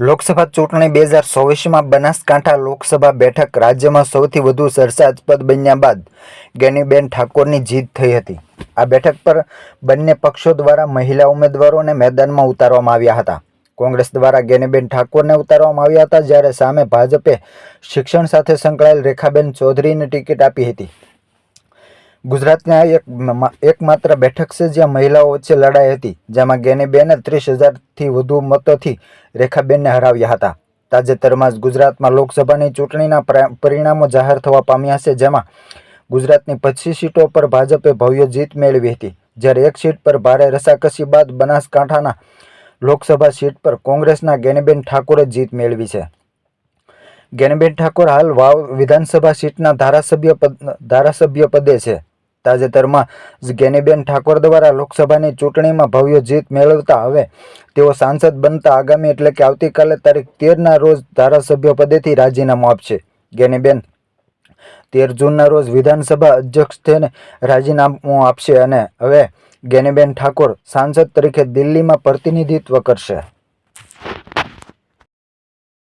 લોકસભા ચૂંટણી બે હજાર ચોવીસમાં બનાસકાંઠા લોકસભા બેઠક રાજ્યમાં સૌથી વધુ ચર્ચાસ્પદ બન્યા બાદ ગેનીબેન ઠાકોરની જીત થઈ હતી. આ બેઠક પર બંને પક્ષો દ્વારા મહિલા ઉમેદવારોને મેદાનમાં ઉતારવામાં આવ્યા હતા. કોંગ્રેસ દ્વારા ગેનીબેન ઠાકોરને ઉતારવામાં આવ્યા હતા, જ્યારે સામે ભાજપે શિક્ષણ સાથે સંકળાયેલ રેખાબેન ચૌધરીને ટિકિટ આપી હતી. ગુજરાતની આ એક એકમાત્ર બેઠક છે જ્યાં મહિલાઓ વચ્ચે લડાઈ હતી, જેમાં ગેનીબેને ત્રીસ હજારથી વધુ મતોથી રેખાબેનને હરાવ્યા હતા. તાજેતરમાં જ ગુજરાતમાં લોકસભાની ચૂંટણીના પ્રા- પરિણામો જાહેર થવા પામ્યા છે, જેમાં ગુજરાતની પચીસ સીટો પર ભાજપે ભવ્ય જીત મેળવી હતી. જ્યારે એક સીટ પર ભારે રસાકસી બાદ બનાસકાંઠાના લોકસભા સીટ પર કોંગ્રેસના ગેનીબેન ઠાકોરે જીત મેળવી છે. ગેનીબેન ઠાકોર હાલ વાવ વિધાનસભા સીટના ધારાસભ્ય પદ, ધારાસભ્ય પદે છે. તાજેતરમાં જ્ઞાનીબેન ઠાકોર દ્વારા લોકસભાની ચૂંટણીમાં ભવ્ય જીત મેળવતા હવે તેઓ સાંસદ બનતા આગામી એટલે કે આવતીકાલે તારીખ તેરના રોજ ધારાસભ્ય પદેથી રાજીનામું આપશે. ગેનીબેન તેર જૂનના રોજ વિધાનસભા અધ્યક્ષ થઈને રાજીનામું આપશે અને હવે ગેનીબેન ઠાકોર સાંસદ તરીકે દિલ્હીમાં પ્રતિનિધિત્વ કરશે.